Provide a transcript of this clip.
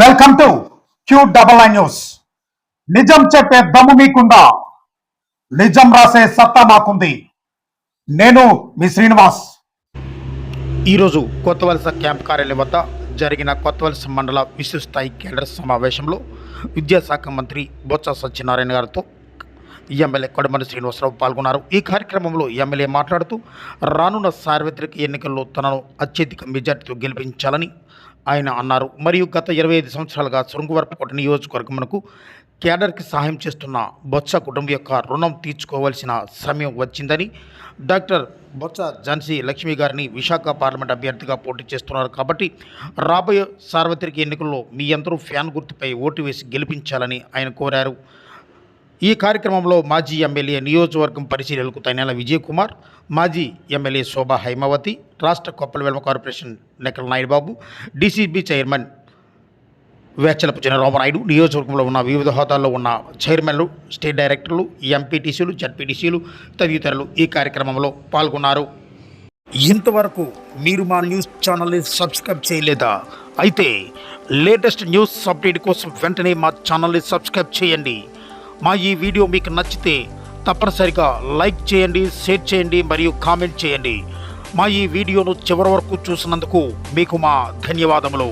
Welcome to Q double I news నిజం చెప్పే దమ్ము మీకుందా? నిజం రాసే సత్తా మాకుంది. నేను మీ శ్రీనివాస్. ఈరోజు కొత్తవలస క్యాంప్ కార్యాలయం వద్ద జరిగిన కొత్తవలస మండల విశ్వస్థాయి కేంద్ర సమావేశంలో విద్యాశాఖ మంత్రి బొత్స సత్యనారాయణ గారితో ఎమ్మెల్యే కొడమని శ్రీనివాసరావు పాల్గొన్నారు. ఈ కార్యక్రమంలో ఎమ్మెల్యే మాట్లాడుతూ రానున్న సార్వత్రిక ఎన్నికల్లో తనను అత్యధిక మెజార్టీతో గెలిపించాలని ఆయన అన్నారు. మరియు గత ఇరవై ఐదు సంవత్సరాలుగా శృంగవరపుకోట నియోజకవర్గమునకు కేడర్కి సహాయం చేస్తున్న బొత్స కుటుంబం యొక్క రుణం తీర్చుకోవాల్సిన సమయం వచ్చిందని డాక్టర్ బొత్స ఝాన్సీ లక్ష్మి గారిని విశాఖ పార్లమెంట్ అభ్యర్థిగా పోటీ చేస్తున్నారు కాబట్టి రాబోయే సార్వత్రిక ఎన్నికల్లో మీ అందరూ ఫ్యాన్ గుర్తుపై ఓటు వేసి గెలిపించాలని ఆయన కోరారు. ఈ కార్యక్రమంలో మాజీ ఎమ్మెల్యే నియోజకవర్గం పరిశీలనకు తైనాల విజయకుమార్ మాజీ ఎమ్మెల్యే శోభా హైమావతి రాష్ట్ర Koppala Velama corporation Nekkala Naidubabu DCB chairman Vechalapu Chinaramanaidu నియోజకవర్గంలో ఉన్న వివిధ హోదాల్లో ఉన్న చైర్మన్లు స్టేట్ డైరెక్టర్లు ఎంపీటీసీలు జడ్పీటీసీలు తదితరులు ఈ కార్యక్రమంలో పాల్గొన్నారు. ఇంతవరకు మీరు మా న్యూస్ ఛానల్ని సబ్స్క్రైబ్ చేయలేదా? అయితే లేటెస్ట్ న్యూస్ అప్డేట్ కోసం వెంటనే మా ఛానల్ని సబ్స్క్రైబ్ చేయండి. మా ఈ వీడియో మీకు నచ్చితే తప్పనిసరిగా లైక్ చేయండి షేర్ చేయండి మరియు కామెంట్ చేయండి. మా ఈ వీడియోను చివరి వరకు చూసినందుకు మీకు మా ధన్యవాదములు.